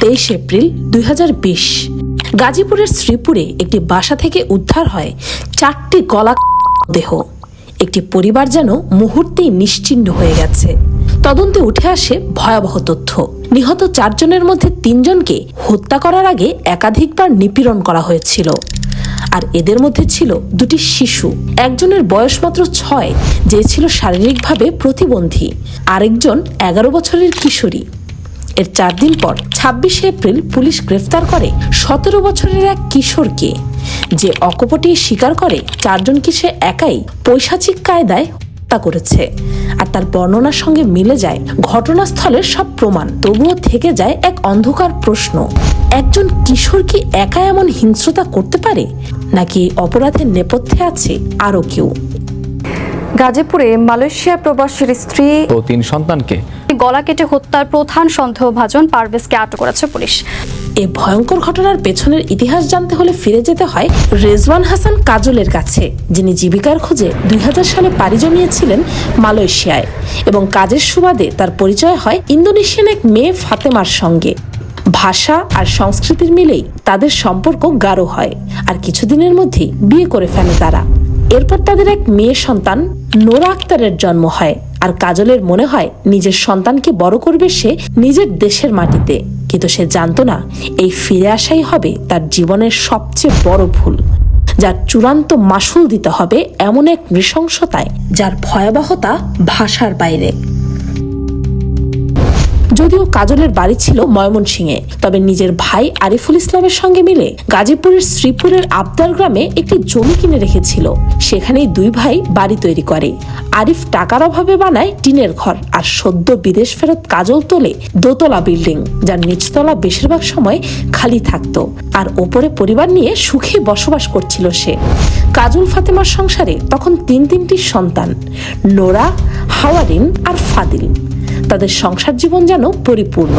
তেইশ এপ্রিল দুই হাজার বিশ। গাজীপুরের শ্রীপুরে একটি বাসা থেকে উদ্ধার হয় চারটি গলা দেহ। একটি পরিবার যেন মুহূর্তেই নিশ্চিহ্ন হয়ে গেছে। তদন্তে উঠে আসে ভয়াবহ তথ্য। নিহত চারজনের মধ্যে তিনজনকে হত্যা করার আগে একাধিকবার নিপীড়ন করা হয়েছিল। আর এদের মধ্যে ছিল দুটি শিশু। একজনের বয়স মাত্র ছয়, যে ছিল শারীরিকভাবে প্রতিবন্ধী। আরেকজন এগারো বছরের কিশোরী। এর চার দিন পর ছাব্বিশে এপ্রিল পুলিশ গ্রেফতার করে সতেরো বছরের এক কিশোরকে যে অকপটে স্বীকার করে চারজনকে সে একাই পৈশাচিক কায়দায় হত্যা করেছে। আর তার বর্ণনার সঙ্গে মিলে যায় ঘটনাস্থলের সব প্রমাণ। তবুও থেকে যায় এক অন্ধকার প্রশ্ন একজন কিশোর কি একা এমন হিংস্রতা করতে পারে নাকি অপরাধের নেপথ্যে আছে আরও কেউ? গাজীপুরে মালয়েশিয়া প্রবাসীর স্ত্রী ও তিন সন্তানকে গলা কেটে হত্যার প্রধান সন্দেহভাজন পারভেজকে আটক করেছে পুলিশ। এ ভয়ঙ্কর ঘটনার পেছনের ইতিহাস জানতে হলে ফিরে যেতে হয় রেজওয়ান হাসান কাজলের কাছে, যিনি জীবিকার খোঁজে দুই হাজার সালে পাড়ি জমিয়েছিলেন মালয়েশিয়ায় এবং কাজের সুবাদে তার পরিচয় হয় ইন্দোনেশিয়ান এক মেয়ে ফাতেমার সঙ্গে। ভাষা আর সংস্কৃতির মিলেই তাদের সম্পর্ক গাঢ় হয় আর কিছুদিনের মধ্যেই বিয়ে করে ফেলে তারা। এরপর তাদের এক মেয়ে সন্তান নোরা আক্তারের জন্ম হয়। আর কাজলের মনে হয় নিজের সন্তানকে বড় করবে সে নিজের দেশের মাটিতে। কিন্তু সে জানতো না, এই ফিরে আসাই হবে তার জীবনের সবচেয়ে বড় ভুল। যার চূড়ান্ত মাসুল দিতে হবে এমন এক নৃশংসতায়, যার ভয়াবহতা ভাষার বাইরে। যদিও কাজলের বাড়ি ছিল ময়মনসিংহে, তবে নিজের ভাই আরিফুল ইসলামের সঙ্গে মিলে গাজীপুরের শ্রীপুরের আবদার গ্রামে একটি জমি কিনে রেখেছিল। সেখানেই দুই ভাই বাড়ি তৈরি করে। আরিফ টাকার অভাবে বানায় টিনের ঘর আর সদ্য বিদেশ ফেরত কাজল তোলে দোতলা বিল্ডিং, যার নিচতলা বেশিরভাগ সময় খালি থাকতো। আর ওপরে পরিবার নিয়ে সুখে বসবাস করছিল সে। কাজল ফাতেমার সংসারে তখন তিন তিনটি সন্তান, নোরা, হাওয়ারিন আর ফাদিল। তাদের সংসার জীবন যেন পরিপূর্ণ।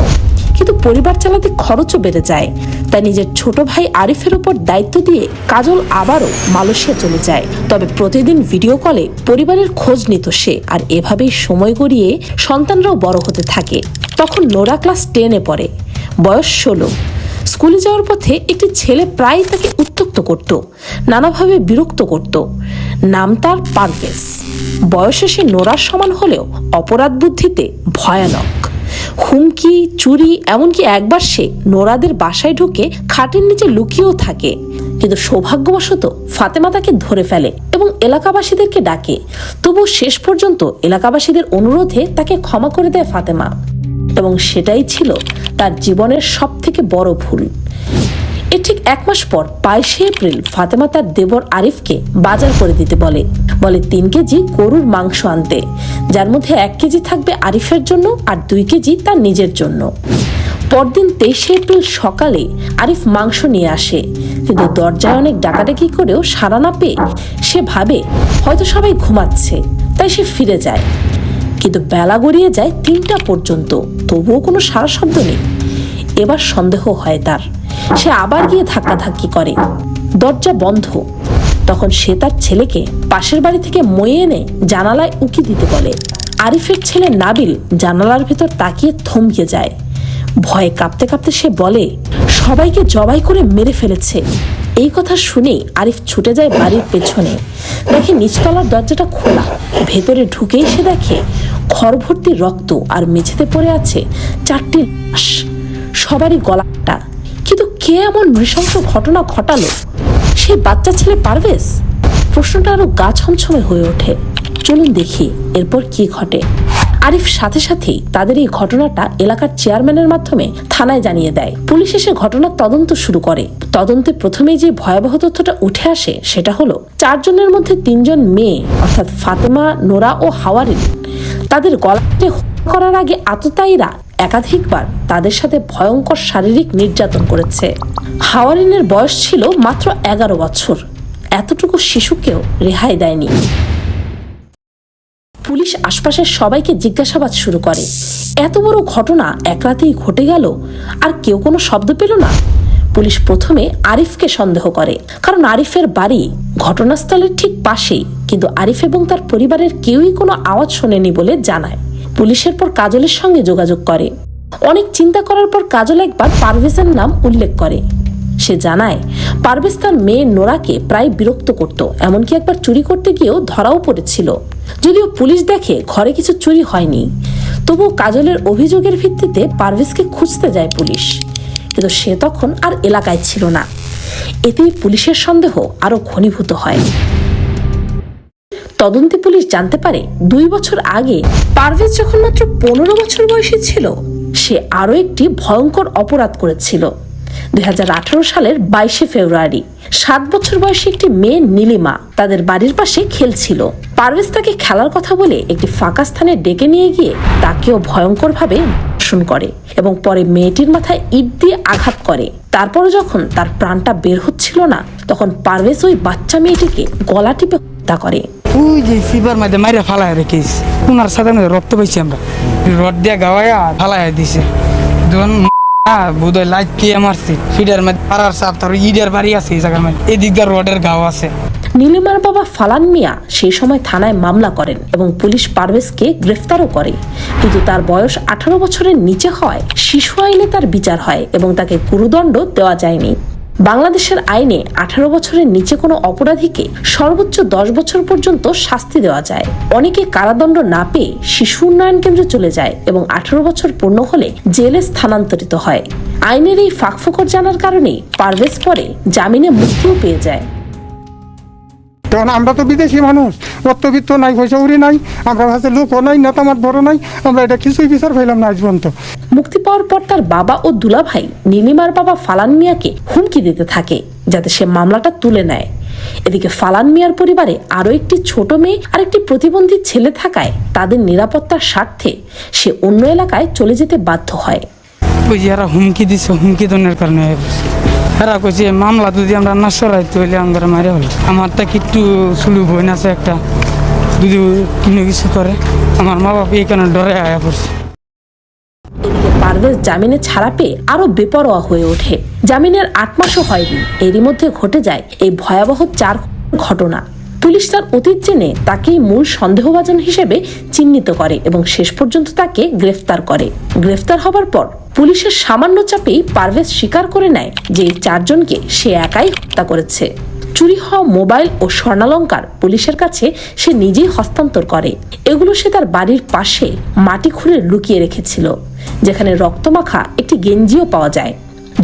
কিন্তু পরিবার চালাতে খরচও বেড়ে যায়। তাই নিজের ছোট ভাই আরিফের উপর দায়িত্ব দিয়ে কাজল আবারও মালয়েশিয়া চলে যায়। তবে প্রতিদিন ভিডিও কলে পরিবারের খোঁজ নিত সে আর এভাবেই সময় গড়িয়ে সন্তানরাও বড় হতে থাকে। তখন নোরা ক্লাস টেনে পড়ে। বয়স ষোলো। স্কুলে যাওয়ার পথে একটি ছেলে প্রায় তাকে উত্তক্ত করত, নানাভাবে বিরক্ত করত। নাম তার পারভেজ। বয়সে সে নোরার সমান হলেও অপরাধ বুদ্ধিতে ভয়ানক। হুমকি, চুরি, এমনকি একবার সে নোরাদের বাসায় ঢুকে খাটের নিচে লুকিয়েও থাকে। কিন্তু সৌভাগ্যবশত ফাতেমা তাকে ধরে ফেলে এবং এলাকাবাসীদেরকে ডাকে। তবু শেষ পর্যন্ত এলাকাবাসীদের অনুরোধে তাকে ক্ষমা করে দেয় ফাতেমা। এবং সেটাই ছিল তার জীবনের সব থেকে বড় ভুল। এর ঠিক এক মাস পর বাইশে এপ্রিল ফাতেমা তার দেবর আরিফকে বাজার করে দিতে বলে। বলে তিন কেজি গরুর মাংস আনতে, যার মধ্যে এক কেজি থাকবে আরিফের জন্য আর দুই কেজি তার নিজের জন্য। পরদিন তেইশে এপ্রিল সকালে আরিফ মাংস নিয়ে আসে। কিন্তু দরজায় অনেক ডাকাডাকি করেও সাড়া না পেয়ে সে ভাবে, হয়তো সবাই ঘুমাচ্ছে, তাই সে ফিরে যায়। কিন্তু বেলা গড়িয়ে যায় তিনটা পর্যন্ত, তবুও কোনো সারা শব্দ নেই। এবার সন্দেহ হয় তার। সে আবার গিয়ে ধাক্কাধাক্কি করে। দরজা বন্ধ। তখন সে তার ছেলেকে পাশের বাড়ি থেকে ময়ে এনে জানালায় উকি দিতে বলে। আরিফের ছেলে নাবিল জানালার ভেতর তাকিয়ে থমকে যায়। ভয়ে কাঁপতে কাঁপতে সে বলে, সবাইকে জবাই করে মেরে ফেলেছে। এই কথা শুনেই আরিফ ছুটে যায় বাড়ির পেছনে। দেখে নিচতলার দরজাটা খোলা। ভেতরে ঢুকেই সে দেখে খড় ভর্তি রক্ত আর মেঝেতে পড়ে আছে চারটি লাশ। সবারই গলাটা কিন্তু কে এমন নৃশংস ঘটনা ঘটালো? সেই বাচ্চা ছেলে পারভেজ? প্রশ্নটা আরও গা ছমছমে হয়ে ওঠে। চলুন দেখি এরপর কি ঘটে। আরিফ সাথে সাথেই তাদের এই ঘটনাটা এলাকার চেয়ারম্যানের মাধ্যমে থানায় জানিয়ে দেয়। পুলিশ এসে ঘটনার তদন্ত শুরু করে। তদন্তে প্রথমেই যে ভয়াবহ তথ্যটা উঠে আসে, সেটা হলো চারজনের মধ্যে তিনজন মেয়ে, অর্থাৎ ফাতেমা, নোরা ও হাওয়ারিন। তাদের গলাতে করার আগে আততায়ীরা একাধিকবার তাদের সাথে ভয়ঙ্কর শারীরিক নির্যাতন করেছে। হাওয়ারিনের বয়স ছিল মাত্র এগারো বছর। এতটুকু শিশুকেও রেহাই দেয়নি। পুলিশ আশপাশের সবাইকে জিজ্ঞাসাবাদ শুরু করে। এত বড় ঘটনা এক রাতেই ঘটে গেল, আর কেউ কোনো শব্দ পেল না। পুলিশ প্রথমে আরিফকে সন্দেহ করে, কারণ আরিফের বাড়ি ঘটনাস্থলের ঠিক পাশেই, কিন্তু আরিফ এবং তার পরিবারের কেউই কোনো আওয়াজ শোনেনি বলে জানায়। পুলিশের পর কাজলের সঙ্গে যোগাযোগ করে। অনেক চিন্তা করার পর কাজল একবার পারভেজের নাম উল্লেখ করে। সে জানায়, পারভেজ তার মেয়ে নোরাকে প্রায় বিরক্ত করত, এমনকি একবার চুরি করতে গিয়েও ধরাও পড়েছিল। যদিও পুলিশ দেখে ঘরে কিছু চুরি হয়নি, তবুও কাজলের অভিযোগের ভিত্তিতে পারভেজকে খুঁজতে যায় পুলিশ। কিন্তু সে তখন আর এলাকায় ছিল না। এতেই পুলিশের সন্দেহ আরও ঘনীভূত হয়। তদন্তে পুলিশ জানতে পারে দুই বছর আগে পারভেজ যখন মাত্র পনেরো বছর বয়সী ছিল, সে আরও একটি ভয়ঙ্কর অপরাধ করেছিল। দু হাজার আঠারো সালের বাইশে ফেব্রুয়ারি, সাত বছর বয়সী একটি মেয়ে নীলিমা তাদের বাড়ির পাশে খেলছিল। পারভেজ তাকে খেলার কথা বলে একটি ফাঁকা স্থানে ডেকে নিয়ে গিয়ে তাকেও ভয়ঙ্করভাবে ধর্ষণ করে এবং পরে মেয়েটির মাথায় ইট দিয়ে আঘাত করে। তারপর যখন তার প্রাণটা বের হচ্ছিল না, তখন পারভেজ ওই বাচ্চা মেয়েটিকে গলা টিপে হত্যা করে। ওই যে সিবার মধ্যে মাইরা ফালায় রেখেছি। ওনার সাথে রক্ত পাইছি আমরা। রড দিয়ে গাওয়াইয়া ফালায় দিছে। যখন বোধহয় লাইট কে মারছি। ফিডার মধ্যে পাড়ার সাপ তার ইডের বাড়ি আছে এই জায়গার মধ্যে। এদিক দিয়ে রডের গাও আছে। নীলিমার বাবা ফালান মিয়া সেই সময় থানায় মামলা করেন এবং পুলিশ পারভেজকে গ্রেফতারও করে। কিন্তু তার বয়স আঠারো বছরের নিচে হয়। শিশু আইনে তার বিচার হয় এবং তাকে গুরুদণ্ড দেওয়া যায়নি। বাংলাদেশের আইনে আঠারো বছরের নিচে কোনো অপরাধীকে সর্বোচ্চ দশ বছর পর্যন্ত শাস্তি দেওয়া যায়। অনেকে কারাদণ্ড না পেয়ে শিশু উন্নয়ন কেন্দ্রে চলে যায় এবং আঠারো বছর পূর্ণ হলে জেলে স্থানান্তরিত হয়। আইনের এই ফাঁকফোকর জানার কারণে পারভেজ পরে জামিনে মুক্তিও পেয়ে যায়। কারণ আমরা তো বিদেশি মানুষ অর্থবিত্ত নাই পয়সা উড়ি নাই আমরা ভাষে লোকও নাই নেতামাত বড় নাই আমরা এটা কিছুই বিচার পাইলাম না আজ পর্যন্ত। মুক্তি পাওয়ার পর তার বাবা ও দুলাভাই নীলিমার বাবা ফালান মিয়াকে হুমকি দিতে থাকে যাতে সে মামলাটা তুলে নেয়। এদিকে ফালান মিয়ার পরিবারে আরও একটি ছোট মেয়ে আর একটি প্রতিবন্ধী ছেলে থাকায় তাদের নিরাপত্তার স্বার্থে সে অন্য এলাকায় চলে যেতে বাধ্য হয়। ওই যে এরা হুমকি দিছে হুমকি দনের কারণে এরা কইছে, মামলা যদি আমরা না সরাই তাহলে আমরা মারে হলো আমার তো একটু সুলু বোন আছে একটা? যদি কোনো কিছু করে, আমার মা এই কারণে ডরে আয়া পড়ছে। এদিকে পারভেজ জামিনে ছাড়া পেয়ে আরও বেপরোয়া হয়ে ওঠে। জামিনের আট মাসও হয়নি, এরই মধ্যে ঘটে যায় এই ভয়াবহ চার ঘটনা। পুলিশ তার অতীত জেনে তাকেই মূল সন্দেহভাজন হিসেবে চিহ্নিত করে এবং শেষ পর্যন্ত তাকে গ্রেফতার করে। গ্রেফতার হবার পর পুলিশের সামান্য চাপেই পারভেজ স্বীকার করে নেয় যে চারজনকে সে একাই হত্যা করেছে। চুরি হওয়া মোবাইল ও স্বর্ণালঙ্কার পুলিশের কাছে সে নিজেই হস্তান্তর করে। এগুলো সে তার বাড়ির পাশে মাটি খুঁড়ে লুকিয়ে রেখেছিল, যেখানে রক্তমাখা একটি গেঞ্জিও পাওয়া যায়।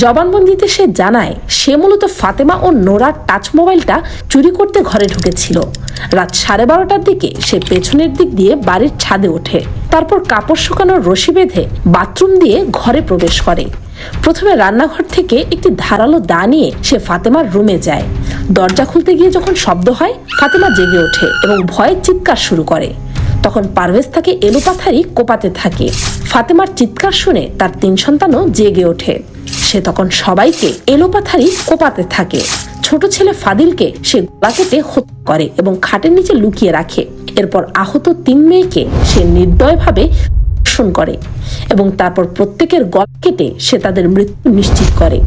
জবানবন্দিতে সে জানায়, সে মূলত ফাতেমা ও নোরার টাচ মোবাইলটা চুরি করতে ঘরে ঢুকেছিল। রাত সাড়ে বারোটার দিকে সে পেছনের দিক দিয়ে বাড়ির ছাদে ওঠে। তারপর কাপড় শুকানোর রশি বেঁধে বাথরুম দিয়ে ঘরে প্রবেশ করে। প্রথমে রান্নাঘর থেকে একটি ধারালো দা নিয়ে সে ফাতেমার রুমে যায়। দরজা খুলতে গিয়ে যখন শব্দ হয়, ফাতেমা জেগে ওঠে এবং ভয়ে চিৎকার শুরু করে। তখন পারভেজ তাকে এলোপাথারি কোপাতে থাকে। ফাতেমার চিৎকার শুনে তার তিন সন্তানও জেগে ওঠে। সে তখন সবাইকে এলোপাথারি কোপাতে থাকে। ছোট ছেলে ফাদিলকে সে গলা কেটে হত্যা করে এবং খাটের নিচে লুকিয়ে রাখে। এরপর আহত তিন মেয়েকে সে নির্দয়ভাবে ধর্ষণ করে এবং তারপর প্রত্যেকের গলা কেটে সে তাদের মৃত্যু নিশ্চিত করে।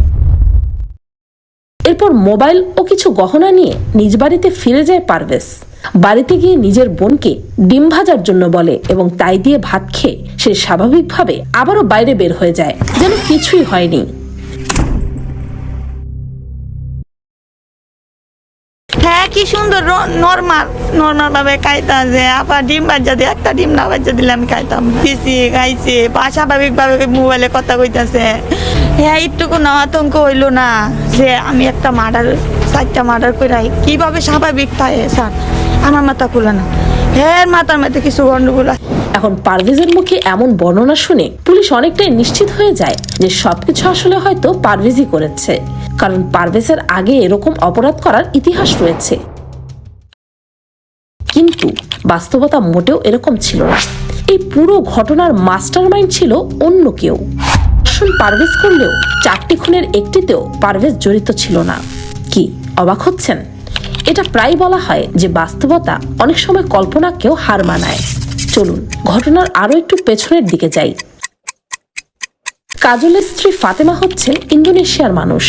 এরপর মোবাইল ও কিছু গহনা নিয়ে নিজ বাড়িতে ফিরে যায় পারভেজ। বাড়িতে গিয়ে নিজের বোনকে ডিম ভাজার জন্য বলে এবং তাই দিয়ে ভাত খেয়ে সে স্বাভাবিকভাবে আবারও বাইরে বের হয়ে যায়। যেন কিছুই হয়নি। হ্যাঁ কি সুন্দর নর্মাল নর্মাল ভাবে খাইতা যে আবার ডিম বাজ্জা দিয়ে একটা ডিম না বাজ্জা দিলে আমি খাইতাম। দিছি, খাইছে স্বাভাবিক ভাবে মোবাইলে কথা কইতাছে। হ্যাঁ একটুকু না আতঙ্ক হইল না যে, আমি একটা মার্ডার চারটা মার্ডার করে কীভাবে স্বাভাবিক থাকে স্যার? আমার মাথা খুলে না। হ্যাঁ মাথার মধ্যে কিছু গন্ডগোল আছে। এখন পারভেজের মুখে এমন বর্ণনা শুনে পুলিশ অনেকটাই নিশ্চিত হয়ে যায় যে সবকিছু আসলে হয়তো পারভেজই করেছে। কারণ পারভেজের আগে এরকম অপরাধ করার ইতিহাস রয়েছে। কিন্তু বাস্তবতা মোটেও এরকম ছিল না। এই পুরো ঘটনার মাস্টারমাইন্ড ছিল অন্য কেউ। ধর্ষণ পারভেজ করলেও চারটি খুনের একটিতেও পারভেজ জড়িত ছিল না। কি, অবাক হচ্ছেন? এটা প্রায় বলা হয় যে বাস্তবতা অনেক সময় কল্পনাকেও হার মানায়। চলুন, ঘটনার আরও একটু পেছনের দিকে যাই। কাজলের স্ত্রী ফাতেমা হচ্ছেন ইন্দোনেশিয়ার মানুষ।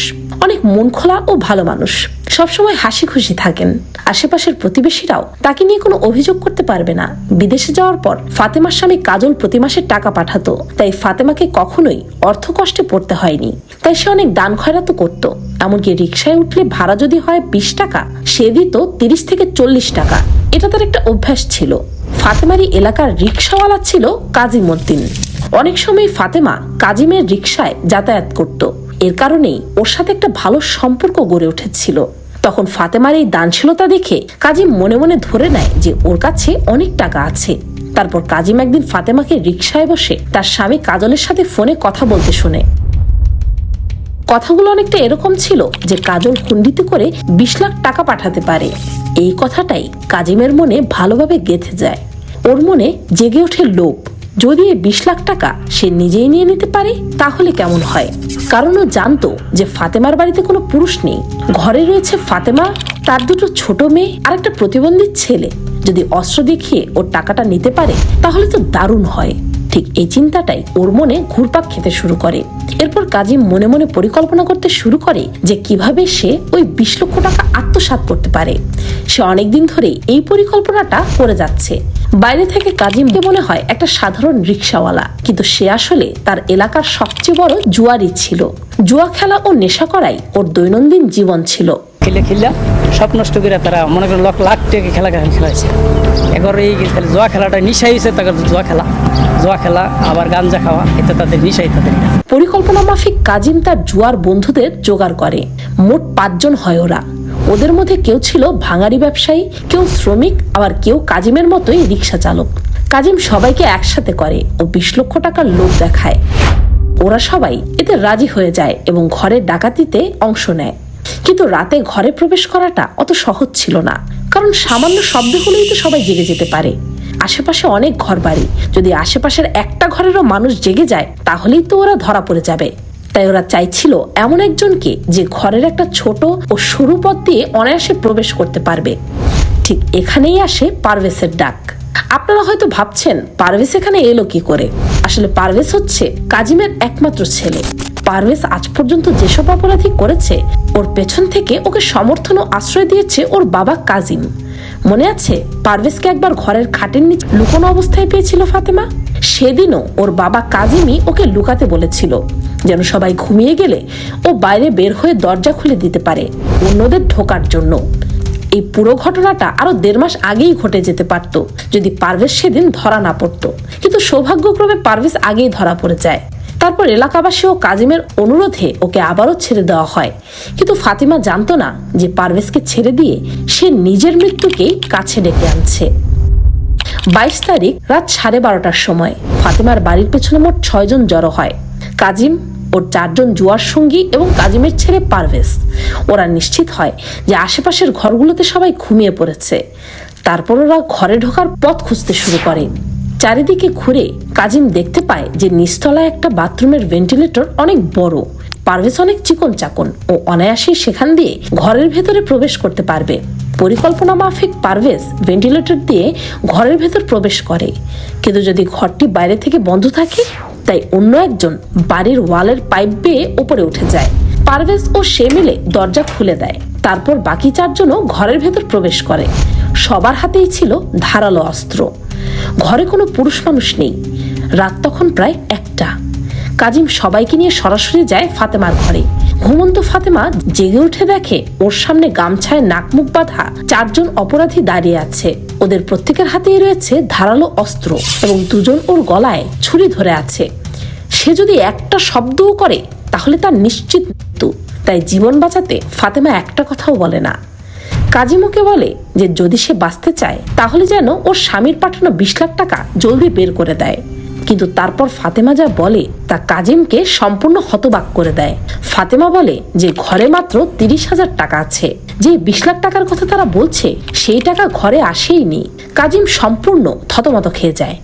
অনেক মন খোলা ও ভালো মানুষ। সবসময় হাসি খুশি থাকেন। আশেপাশের প্রতিবেশীরাও তাকে নিয়ে কোনো অভিযোগ করতে পারবে না। বিদেশে যাওয়ার পর ফাতেমার স্বামী কাজল প্রতি মাসে টাকা পাঠাতো। তাই ফাতেমাকে কখনোই অর্থ কষ্টে পড়তে হয়নি। তাই সে অনেক দান খয়রাতও করত। এমনকি রিক্সায় উঠলে ভাড়া যদি হয় বিশ টাকা, সে দিত তিরিশ থেকে চল্লিশ টাকা। এটা তার একটা অভ্যাস ছিল। ফাতেমারি এলাকার রিক্সাওয়ালা ছিল কাজিমুদ্দিন অনেক সময় ফাতেমা কাজিমের রিক্সায় যাতায়াত করত। এর কারণেই ওর সাথে একটা ভালো সম্পর্ক গড়ে উঠেছিল। তখন ফাতেমার এই দানশীলতা দেখে কাজিম মনে মনে ধরে নেয় যে ওর কাছে অনেক টাকা আছে। তারপর কাজিম একদিন ফাতেমাকে রিক্সায় বসে তার স্বামী কাজলের সাথে ফোনে কথা বলতে শুনে। কথাগুলো অনেকটা এরকম ছিল যে কাজল হুন্ডিতে করে বিশ লাখ টাকা পাঠাতে পারে। এই কথাটাই কাজিমের মনে ভালোভাবে গেঁথে যায়। ওর মনে জেগে ওঠে লোভ। যদি এই বিশ লাখ টাকা সে নিজেই নিয়ে নিতে পারে, তাহলে কেমন হয়? কারণ ও জানতো যে ফাতেমার বাড়িতে কোনো পুরুষ নেই। ঘরে রয়েছে ফাতেমা, তার দুটো ছোট মেয়ে, আর একটা প্রতিবন্ধী ছেলে। যদি অস্ত্র দেখিয়ে ওর টাকাটা নিতে পারে, তাহলে তো দারুণ হয়। ঠিক এই চিন্তাটাই ওর মনে ঘুরপাক খেতে শুরু করে। এরপর কাজিম মনে মনে পরিকল্পনা করতে শুরু করে যে কীভাবে সে ওই বিশ লক্ষ টাকা আত্মসাৎ করতে পারে। সে অনেকদিন ধরেই এই পরিকল্পনাটা করে যাচ্ছে। বাইরে থেকে কাজিমকে মনে হয় একটা সাধারণ রিক্সাওয়ালা, কিন্তু সে আসলে তার এলাকার সবচেয়ে বড় জুয়ারি ছিল। জুয়া খেলা ও নেশা করাই ওর দৈনন্দিন জীবন ছিল। খেলে খেললাম সব নষ্ট করে তারা মনে করেন লাখ লাখ টাকা খেলা খেলাইছে এবার এই খালি জোয়া খেলাটা নিশাই হয়েছে তাদের জোয়া খেলা। জোয়া খেলা, আবার গাঞ্জা খাওয়া, এটা তাদের নিশাই, তাদের পরিকল্পনা মাফিক কাজিম তার জুয়ার বন্ধুদের জোগাড় করে। মোট পাঁচজন হয় ওরা। ওদের মধ্যে কেউ ছিল ভাঙারি ব্যবসায়ী, কেউ শ্রমিক, আবার কেউ কাজিমের মতোই রিক্সা চালক। কাজিম সবাইকে একসাথে করে ও বিশ লক্ষ টাকার লোভ দেখায়। ওরা সবাই এতে রাজি হয়ে যায় এবং ঘরের ডাকাতিতে অংশ নেয়। কিন্তু রাতে ঘরে প্রবেশ করাটা অত সহজ ছিল না। কারণ সামান্য শব্দ হলেই তো সবাই জেগে যেতে পারে। আশেপাশে অনেক ঘর বাড়ি যদি আশেপাশের একটা ঘরেরও মানুষ জেগে যায়, তাহলেই তো ওরা ধরা পড়ে যাবে। তাই ওরা চাইছিল এমন একজনকে যে ঘরের একটা ছোট ও সরু পথ দিয়ে অনায়াসে প্রবেশ করতে পারবে। ঠিক এখানেই আসে পারভেসের ডাক। আপনারা হয়তো ভাবছেন, পারভেজ এখানে এলো কি করে? আসলে পারভেজ হচ্ছে কাজিমের একমাত্র ছেলে। পারভেজ আজ পর্যন্ত যেসব অপরাধী করেছে, ওর পেছন থেকে ওকে সমর্থন ও আশ্রয় দিয়েছে ওর বাবা কাজিম মনে আছে, পারভেজকে একবার ঘরের খাটের নিচে লুকোনো অবস্থায় পেয়েছিল ফাতেমা? সেদিনও ওর বাবা কাজিমই ওকে লুকাতে বলেছিল, যেন সবাই ঘুমিয়ে গেলে ও বাইরে বের হয়ে দরজা খুলে দিতে পারে অন্যদের ঢোকার জন্য। এই পুরো ঘটনাটা আরও দেড় মাস আগেই ঘটে যেতে পারত, যদি পারভেজ সেদিন ধরা না পড়তো। কিন্তু সৌভাগ্যক্রমে পারভেজ আগেই ধরা পড়ে যায়। তারপর এলাকাবাসী ও কাজিমের অনুরোধে ওকে আবারও ছেড়ে দেওয়া হয়। কিন্তু ফাতিমা জানতো না যে পারভেজকে ছেড়ে দিয়ে সে নিজের মৃত্যুকেই কাছে ডেকে আনছে। বাইশ তারিখ রাত সাড়ে বারোটার সময় ফাতেমার বাড়ির পেছনে মোট ছয়জন জড়ো হয়। কাজিম ওর চারজন জুয়ার সঙ্গী এবং কাজিমের ছেলে পারভেজ। ওরা নিশ্চিত হয় যে আশেপাশের ঘরগুলোতে সবাই ঘুমিয়ে পড়েছে। তারপর ওরা ঘরে ঢোকার পথ খুঁজতে শুরু করে। চারিদিকে ঘুরে কাজিম দেখতে পায় যে নিচতলায় একটা বাথরুমের ভেন্টিলেটর অনেক বড়। পারভেজ অনেক চিকন চাকন ও অনায়াসে সেখান দিয়ে ঘরের ভেতরে প্রবেশ করতে পারবে। পরিকল্পনা মাফিক পারভেজ ভেন্টিলেটর দিয়ে ঘরের ভেতর প্রবেশ করে। কিন্তু যদি ঘরটি বাইরে থেকে বন্ধ থাকে, তাই অন্য একজন বাড়ির ওয়ালের পাইপ বেয়ে উপরে উঠে যায়। পারভেজ ও সে মিলে দরজা খুলে দেয়। তারপর বাকি চারজনও ঘরের ভেতর প্রবেশ করে। সবার হাতেই ছিল ধারালো অস্ত্র। ঘরে কোনো পুরুষ মানুষ নেই। রাত তখন প্রায় একটা। কাজিম সবাইকে নিয়ে সরাসরি যায় ফাতেমার ঘরে। ঘুমন্ত ফাতেমা জেগে উঠে দেখে ওর সামনে গামছায় নাক মুখ বাঁধা চারজন অপরাধী দাঁড়িয়ে আছে। ওদের প্রত্যেকের হাতেই রয়েছে ধারালো অস্ত্র এবং দুজন ওর গলায় ছুরি ধরে আছে। সে যদি একটা শব্দও করে, তাহলে তার নিশ্চিত মৃত্যু। তাই জীবন বাঁচাতে ফাতেমা একটা কথাও বলে না। কাজিমুকে বলে যে যদি সে বাঁচতে চায়, তাহলে যেন ওর স্বামীর পাঠানো বিশ লাখ টাকা জলদি বের করে দেয়। কিন্তু তারপর ফাতেমা যা বলে, তা কাজিমকে সম্পূর্ণ হতবাক করে দেয়। ফাতেমা বলে যে ঘরে মাত্র তিরিশ হাজার টাকা আছে। যে বিশ লাখ টাকার কথা তারা বলছে, সেই টাকা ঘরে আসেইনি। কাজিম সম্পূর্ণ থতমত খেয়ে যায়।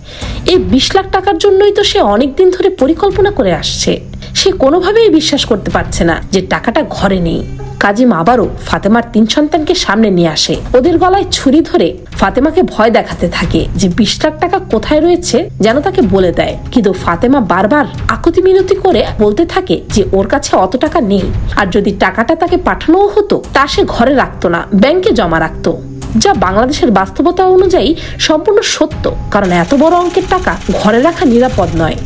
এই বিশ লাখ টাকার জন্যই তো সে অনেকদিন ধরে পরিকল্পনা করে আসছে। সে কোনোভাবেই বিশ্বাস করতে পারছে না যে টাকাটা ঘরে নেই। কাজিম আবারও ফাতেমার তিন সন্তানকে সামনে নিয়ে আসে। ওদের গলায় ছুরি ধরে ফাতেমাকে ভয় দেখাতে থাকে যে বিশ লাখ টাকা কোথায় রয়েছে যেন তাকে বলে দেয়। কিন্তু ফাতেমা বারবার আকুতি মিনতি করে বলতে থাকে যে ওর কাছে অত টাকা নেই আর যদি টাকাটা তাকে পাঠানোও হতো, তা সে ঘরে রাখতো না, ব্যাংকে জমা রাখতো। যা বাংলাদেশের বাস্তবতা অনুযায়ী সম্পূর্ণ সত্য, কারণ এত বড় অঙ্কের টাকা ঘরে রাখা নিরাপদ নয়।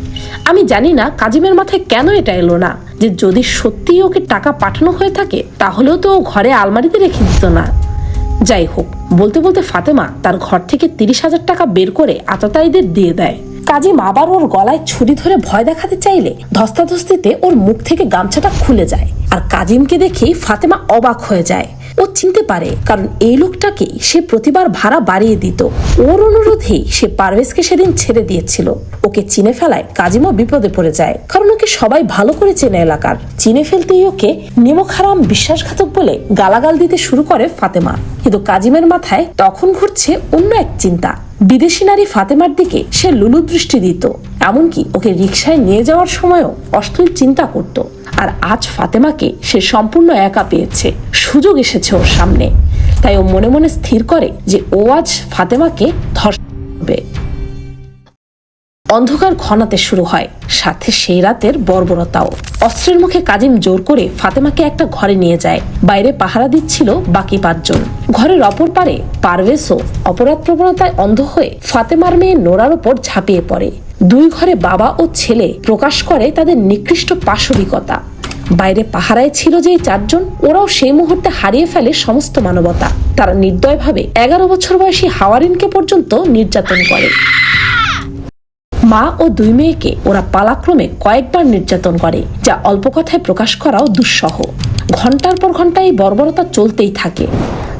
আমি জানি না কাজিমের মাথায় কেন এটা এলো না। যে যদি সত্যি ওকে টাকা পাঠানো হয়ে থাকে, তাহলেও তো ও ঘরে আলমারিতে রেখে দিত না। যাই হোক, বলতে বলতে ফাতেমা তার ঘর থেকে তিরিশ হাজার টাকা বের করে আততায়ীদের দিয়ে দেয়। কাজিম আবার ওর গলায় ছুরি ধরে ভয় দেখাতে চাইলে ধস্তাধস্তিতে ওর মুখ থেকে গামছাটা খুলে যায়। আর কাজিমকে দেখেই ফাতেমা অবাক হয়ে যায়। ও চিনতে পারে, কারণ এই লোকটাকে সে প্রতিবার ভাড়া বাড়িয়ে দিত। ওর অনুরোধেই সে পারভেজকে সেদিন ছেড়ে দিয়েছিল। ওকে চিনে ফেলায় কাজিমও বিপদে পড়ে যায়, কারণ ওকে সবাই ভালো করে চেনে এলাকার। চিনে ফেলতেই ওকে নিমখারাম বিশ্বাসঘাতক বলে গালাগাল দিতে শুরু করে ফাতেমা। কিন্তু কাজিমের মাথায় তখন ঘুরছে অন্য এক চিন্তা। বিদেশি নারী ফাতেমার দিকে সে লুলু দৃষ্টি দিত। এমনকি ওকে রিক্সায় নিয়ে যাওয়ার সময়ও অশ্লীল চিন্তা করত। আর আজ ফাতেমাকে সে সম্পূর্ণ একা পেয়েছে। সুযোগ এসেছে ওর সামনে। তাই ও মনে মনে স্থির করে যে ও আজ ফাতেমাকে ধর্ষণ করবে। অন্ধকার ঘনাতে শুরু হয়। সাথে সেই রাতের বর্বরতাও। অস্ত্রের মুখে কাজিম জোর করে ফাতেমাকে একটা ঘরে নিয়ে যায়। বাইরে পাহারা দিচ্ছিল বাকি পাঁচজন। ঘরের অপর পারে পারভেজও অপরাধ প্রবণতায় অন্ধ হয়ে ফাতেমার মেয়ে নোরার ওপর ঝাঁপিয়ে পড়ে। দুই ঘরে বাবা ও ছেলে প্রকাশ করে তাদের নিকৃষ্ট পাশবিকতা। বাইরে পাহারায় ছিল যে চারজন, ওরাও সেই মুহূর্তে হারিয়ে ফেলে সমস্ত মানবতা। তারা নির্দয়ভাবে এগারো বছর বয়সী হাওয়ারিনকে পর্যন্ত নির্যাতন করে। মা ও দুই মেয়েকে ওরা পালাক্রমে কয়েকবার নির্যাতন করে, যা অল্প কথায় প্রকাশ করাও দুঃসহ। ঘণ্টার পর ঘণ্টা এই বর্বরতা চলতেই থাকে।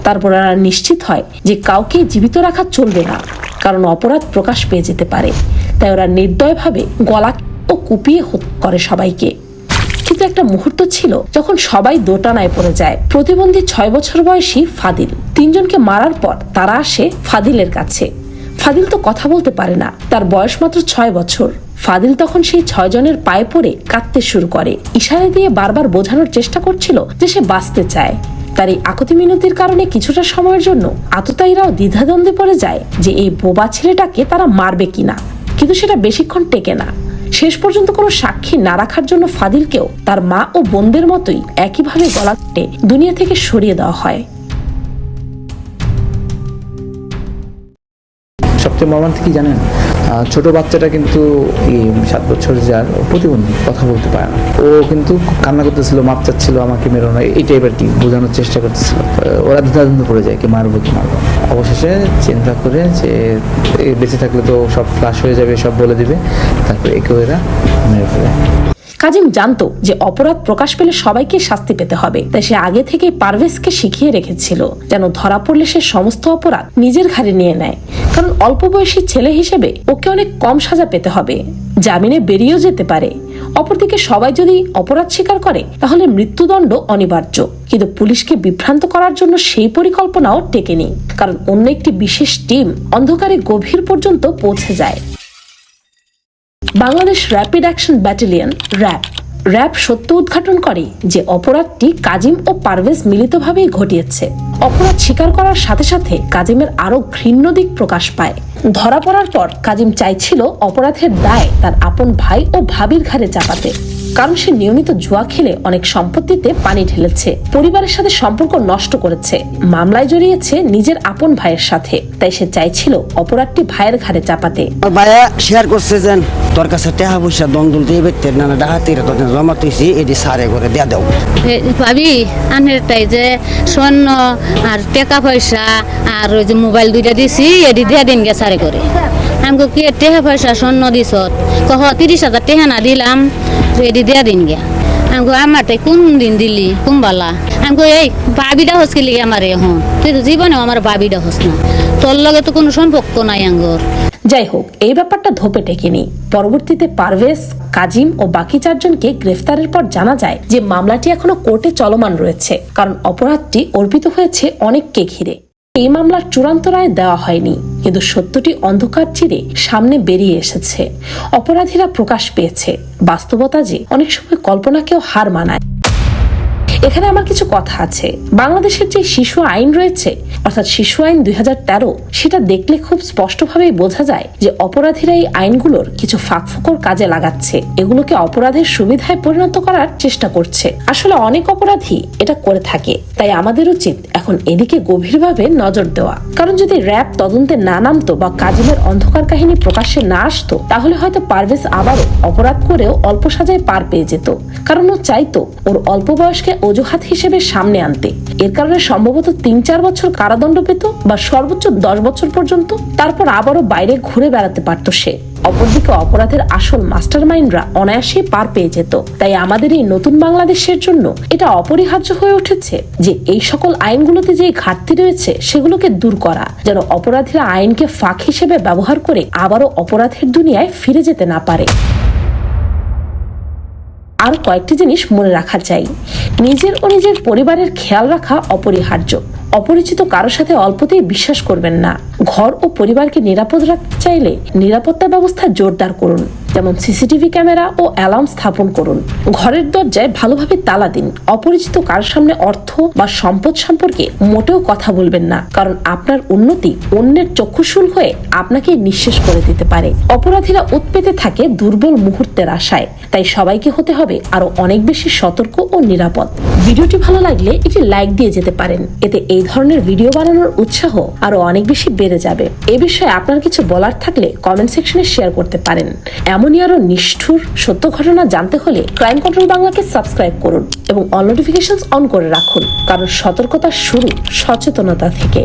তারপর ওরা নিশ্চিত হয় যে কাউকে জীবিত রাখা চলবে না, কারণ অপরাধ প্রকাশ পেয়ে যেতে পারে। তাই ওরা নির্দয়ভাবে গলা ও কুপিয়ে করে সবাইকে। কিন্তু একটা মুহূর্ত ছিল যখন সবাই দোটানায় পড়ে যায়। প্রতিবন্ধী ছয় বছর বয়সী ফাদিল। তিনজনকে মারার পর তারা আসে ফাদিলের কাছে। ফাদিল তো কথা বলতে পারে না। তার বয়স মাত্র ছয় বছর। ফাদিল তখন সেই ছয় জনের পায়ে পড়ে কাঁদতে শুরু করে। ইশারা দিয়ে বারবার বোঝানোর চেষ্টা করছিল যে সে বাঁচতে চায়। তার এই আকতি মিনতির কারণে কিছুটা সময়ের জন্য আততায়ীরাও দ্বিধাদ্বন্দ্বে পড়ে যায় যে এই বোবা ছেলেটাকে তারা মারবে কিনা। কিন্তু সেটা বেশিক্ষণ টেকে না। শেষ পর্যন্ত কোনো সাক্ষী না রাখার জন্য ফাদিলকেও তার মা ও বোনদের মতোই একইভাবে গলা দুনিয়া থেকে সরিয়ে দেওয়া হয়। সবচেয়ে মর্মান্তিক কি জানেন? ছোট বাচ্চাটা কিন্তু এই সাত বছর যার প্রতিবন্ধী, কথা বলতে পারে না। ও কিন্তু কান্না করতেছিল, মাপ চাচ্ছিল, আমাকে মেরো না, এই টাইপের কি বোঝানোর চেষ্টা করতেছিল। ওরা দ্বিধাদ্বন্দ্ব পড়ে যায়, কি মারবো কি মারবো অবশেষে চিন্তা করে যে বেঁচে থাকলে তো সব ফ্লাশ হয়ে যাবে, সব বলে দিবে, তারপরে একে এরা মেরে ফেলে। কাজিম জানতো যে অপরাধ প্রকাশ পেলে সবাইকে শাস্তি পেতে হবে। তাই সে আগে থেকে পারভেজকে শিখিয়ে রেখেছিল, যেন ধরা পড়লে সে সমস্ত অপরাধ নিজের ঘাড়ে নিয়ে নেয়। কারণ অল্প বয়সী ছেলে হিসেবে ওকে অনেক কম সাজা পেতে হবে। জামিনে বেরিয়েও যেতে পারে। অপরদিকে সবাই যদি অপরাধ স্বীকার করে, তাহলে মৃত্যুদণ্ড অনিবার্য। কিন্তু পুলিশকে বিভ্রান্ত করার জন্য সেই পরিকল্পনাও টেকেনি। কারণ অন্য একটি বিশেষ টিম অন্ধকারে গভীর পর্যন্ত পৌঁছে যায়। Bangladesh rapid action battalion RAB RAB সত্য উদ্ঘাটন করে যে অপরাধটি কাজিম ও পারভেজ মিলিতভাবেই ঘটিয়েছে। অপরাধ স্বীকার করার সাথে সাথে কাজিমের আরও ঘৃণ্য দিক প্রকাশ পায়। ধরা পড়ার পর কাজিম চাইছিল অপরাধের দায় তার আপন ভাই ও ভাবির ঘাড়ে চাপাতে। কারণ সে নিয়মিত জুয়া খেলে অনেক সম্পত্তিতে পানি ঢেলেছে। পরিবারের সাথে সম্পর্ক নষ্ট করেছে। মামলায় জড়িয়েছে নিজের আপন ভাইয়ের সাথে। তাই সে চাইছিল অপরাধটি ভাইয়ের ঘাড়ে চাপাতে। ভাইয়া শেয়ার করছে যেন তোর কাছে টাকা পয়সা দন্দল দিয়ে ডাহাতির তোর জমা তুইছি এটি সারে করে দিয়া দাও। ভাবি আনের তাই যে স্বর্ণ আর টাকা পয়সা আর ওই যে মোবাইল দুইটা দিছি এটি দিয়া দিন গে সারে করে। আমাকে কি টাকা পয়সা স্বর্ণ দিছ কহ, তিরিশ হাজার টাকা না দিলাম এটি দিয়া দিন গে আমাকে আমার তাই কোন দিন দিলি, কোন বালা? আমাকে এই বাবিটা হস কি লিগে আমার এখন? তুই তো জীবনেও আমার বাবিটা হস না। তোর লগে তো কোনো সম্পর্ক নাই আঙ্গর যাই হোক, এই ব্যাপারটা ধোপে টেকেনি। পরবর্তীতে পারভেজ, কাজিম ও বাকি চারজনকে গ্রেফতারের পর জানা যায় যে মামলাটি এখনও কোর্টে চলমান রয়েছে, কারণ অপরাধটি অর্পিত হয়েছে অনেককে ঘিরে। এই মামলার চূড়ান্ত রায় দেওয়া হয়নি, কিন্তু সত্যটি অন্ধকার চিরে সামনে বেরিয়ে এসেছে। অপরাধীরা প্রকাশ পেয়েছে। বাস্তবতা যে অনেক সময় কল্পনাকেও হার মানায়। এখানে আমার কিছু কথা আছে। বাংলাদেশের যে শিশু আইন রয়েছে, অর্থাৎ শিশু আইন দুই সেটা দেখলে খুব স্পষ্টভাবেই বোঝা যায় যে অপরাধীরা এই আইনগুলোর কিছু ফাঁকফোকর কাজে লাগাচ্ছে। এগুলোকে অপরাধের সুবিধায় পরিণত করার চেষ্টা করছে। আসলে অনেক অপরাধী এটা করে থাকে। তাই আমাদের উচিত এখন এদিকে গভীরভাবে নজর দেওয়া। কারণ যদি র্যাব তদন্তে না নামতো বা কাজিমের অন্ধকার কাহিনী প্রকাশ্যে না আসতো, তাহলে হয়তো পারভেজ আবারও অপরাধ করেও অল্প সাজায় পার পেয়ে যেত। কারণ ও চাইতো ওর অল্প বয়সকে অজুহাত হিসেবে সামনে আনতে। এর কারণে সম্ভবত তিন চার বছর কারাদণ্ড পেত বা সর্বোচ্চ দশ বছর পর্যন্ত। তারপর আবারও বাইরে ঘুরে বেড়াতে পারত সে। অপরদিকে অপরাধের আসল মাস্টার মাইন্ডরা অনায়াসেই পার পেয়ে যেত। তাই আমাদের এই নতুন বাংলাদেশের জন্য এটা অপরিহার্য হয়ে উঠেছে যে এই সকল আইনগুলোতে যে ঘাটতি রয়েছে সেগুলোকে দূর করা, যেন অপরাধীরা আইনকে ফাঁক হিসেবে ব্যবহার করে আবারও অপরাধের দুনিয়ায় ফিরে যেতে না পারে। আরও কয়েকটি জিনিস মনে রাখা চাই নিজের ও নিজের পরিবারের খেয়াল রাখা অপরিহার্য। অপরিচিত কারোর সাথে অল্পতেই বিশ্বাস করবেন না। ঘর ও পরিবারকে নিরাপদ রাখতে চাইলে নিরাপত্তা ব্যবস্থা জোরদার করুন। যেমন সিসিটিভি ক্যামেরা ও অ্যালার্ম স্থাপন করুন। ঘরের দরজায় ভালোভাবে তালা দিন। অপরিচিত কারোর সামনে অর্থ বা সম্পদ সম্পর্কে মোটেও কথা বলবেন না। কারণ আপনার উন্নতি অন্যের চক্ষুশূল হয়ে আপনাকে নিঃশেষ করে দিতে পারে। অপরাধীরা উৎপেতে থাকে দুর্বল মুহূর্তের আশায়। তাই সবাইকে হতে হবে আরও অনেক বেশি সতর্ক ও নিরাপদ। ভিডিওটি ভালো লাগলে একটি লাইক দিয়ে যেতে পারেন। এতে এই ধরনের ভিডিও বানানোর উৎসাহ আরও অনেক বেশি বেড়ে যাবে। এ বিষয়ে আপনার কিছু বলার থাকলে কমেন্ট সেকশনে শেয়ার করতে পারেন। এমনই আরও নিষ্ঠুর সত্য ঘটনা জানতে হলে ক্রাইম কন্ট্রোল বাংলাকে সাবস্ক্রাইব করুন এবং অল নোটিফিকেশন অন করে রাখুন। কারণ সতর্কতা শুরু সচেতনতা থেকে।